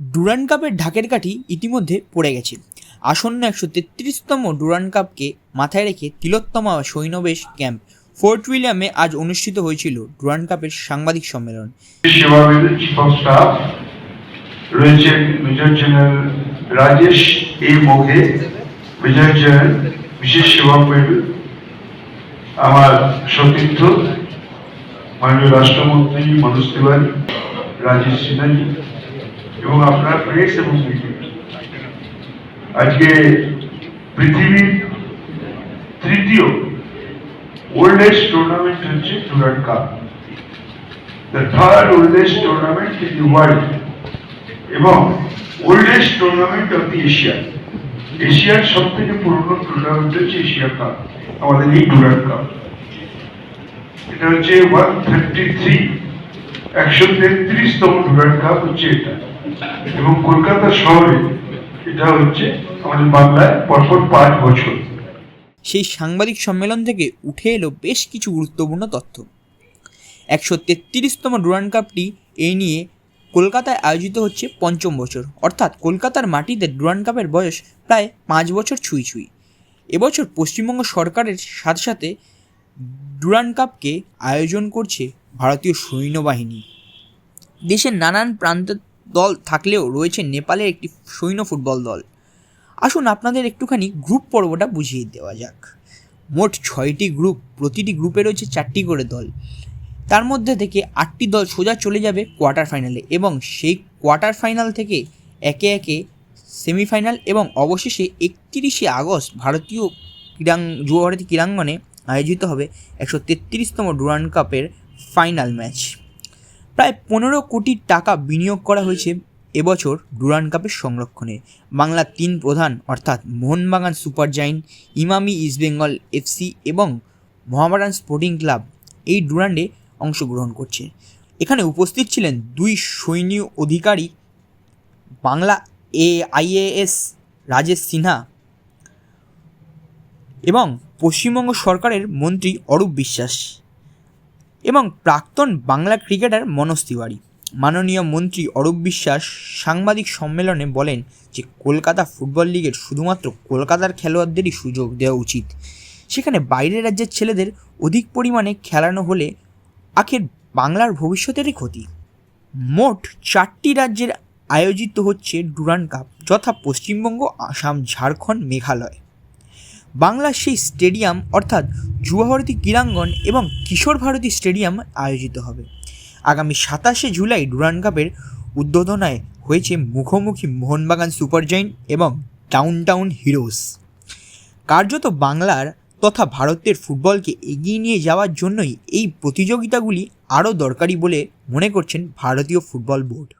Durand কাপের ঢাকের কাঠি ইতিমধ্যে পড়ে গেছে। আসন্ন একশো তেত্রিশতম ডুরান্ড কাপকে মাথায় রেখে তিলোত্তমা সৈন্যবেশ ক্যাম্প, ফোর্ট উইলিয়ামে আজ অনুষ্ঠিত হয়েছিল ডুরান্ড কাপের সাংবাদিক সম্মেলন। রয়েছেন major general Rajesh A Moghe, major general বিশেষ সেবাবিদ আমার সতীর্থ মাননীয় রাষ্ট্রমন্ত্রী মনোজ তিওয়ারি, রাজেশ সিনহাজি এবং আপনার প্রেস এবং আজকে পৃথিবীর তৃতীয় ওল্ডেস্ট টুর্নামেন্ট হচ্ছে Durand cup the third oldest tournament in the world এবং oldest tournament of the Asia এশিয়ার সব থেকে পুরনো টুর্নামেন্ট হচ্ছে এশিয়া কাপ আমাদের এই ডুরান্ড কাপ এটা হচ্ছে ওয়ান থার্টি থ্রি একশো তেত্রিশতম ডুরান্ড কাপ হচ্ছে এটা। এবং কলকাতা শহরে এটা হচ্ছে আমাদের বাংলায় পরপর পাঁচ বছর। সেই সাংবাদিক সম্মেলন থেকে উঠে এলো বেশ কিছু গুরুত্বপূর্ণ তথ্য। একশো তেত্রিশতম ডুরান্ড কাপটি এই নিয়ে কলকাতায় আয়োজিত হচ্ছে পঞ্চম বছর। অর্থাৎ কলকাতার মাটিতে ডুরান্ড কাপের বয়স প্রায় পাঁচ বছর ছুঁই ছুঁই। এবছর পশ্চিমবঙ্গ সরকারের সাথে সাথে ডুরান্ড কাপকে আয়োজন করছে ভারতীয় সৈন্যবাহিনী। দেশের নানান প্রান্তের দল থাকলেও রয়েছে নেপালের একটি সৈন্য ফুটবল দল। আসুন আপনাদের একটুখানি গ্রুপ পর্বটা বুঝিয়ে দেওয়া যাক। মোট ছয়টি গ্রুপ প্রতিটি গ্রুপে রয়েছে চারটি করে দল। তার মধ্যে থেকে আটটি দল সোজা চলে যাবে কোয়ার্টার ফাইনালে এবং সেই কোয়ার্টার ফাইনাল থেকে একে একে সেমিফাইনাল এবং অবশেষে একত্রিশে আগস্ট ভারতীয় ক্রীড়াং, যুবভারতী ক্রীড়াঙ্গনে আয়োজিত হবে একশো তেত্রিশতম ডুরান্ড কাপের ফাইনাল ম্যাচ প্রায় পনেরো কোটি টাকা বিনিয়োগ করা হয়েছে এবছর ডুরান্ড কাপের সংরক্ষণে। বাংলার তিন প্রধান, অর্থাৎ Mohun Bagan super giant Emami East Bengal FC এবং মোহামেডান স্পোর্টিং ক্লাব এই ডুরান্ডে অংশগ্রহণ করছে। এখানে উপস্থিত ছিলেন দুই সৈন্য অধিকারী, বাংলা এ আইএএস রাজেশ সিনহা এবং পশ্চিমবঙ্গ সরকারের মন্ত্রী অরূপ বিশ্বাস। এবং প্রাক্তন বাংলা ক্রিকেটার মনোজ তিওয়ারি। মাননীয় মন্ত্রী অরূপ বিশ্বাস সাংবাদিক সম্মেলনে বলেন যে, কলকাতা ফুটবল লিগের শুধুমাত্র কলকাতার খেলোয়াড়দেরই সুযোগ দেওয়া উচিত। সেখানে বাইরের রাজ্যের ছেলেদের অধিক পরিমাণে খেলানো হলে আখের বাংলার ভবিষ্যতেরই ক্ষতি। মোট চারটি রাজ্যের আয়োজিত হচ্ছে ডুরান্ড কাপ, যথা পশ্চিমবঙ্গ, আসাম, ঝাড়খণ্ড, মেঘালয়। বাংলার সেই স্টেডিয়াম, অর্থাৎ যুবভারতী ক্রীড়াঙ্গন এবং কিশোর ভারতী স্টেডিয়াম আয়োজিত হবে। আগামী সাতাশে জুলাই ডুরান্ড কাপের উদ্বোধনায় হয়েছে মুখোমুখি মোহনবাগান সুপার জায়েন্ট এবং টাউন টাউন হিরোস কার্যত বাংলার তথা ভারতের ফুটবলকে এগিয়ে নিয়ে যাওয়ার জন্যই এই প্রতিযোগিতাগুলি আরও দরকারি বলে মনে করছেন ভারতীয় ফুটবল বোর্ড।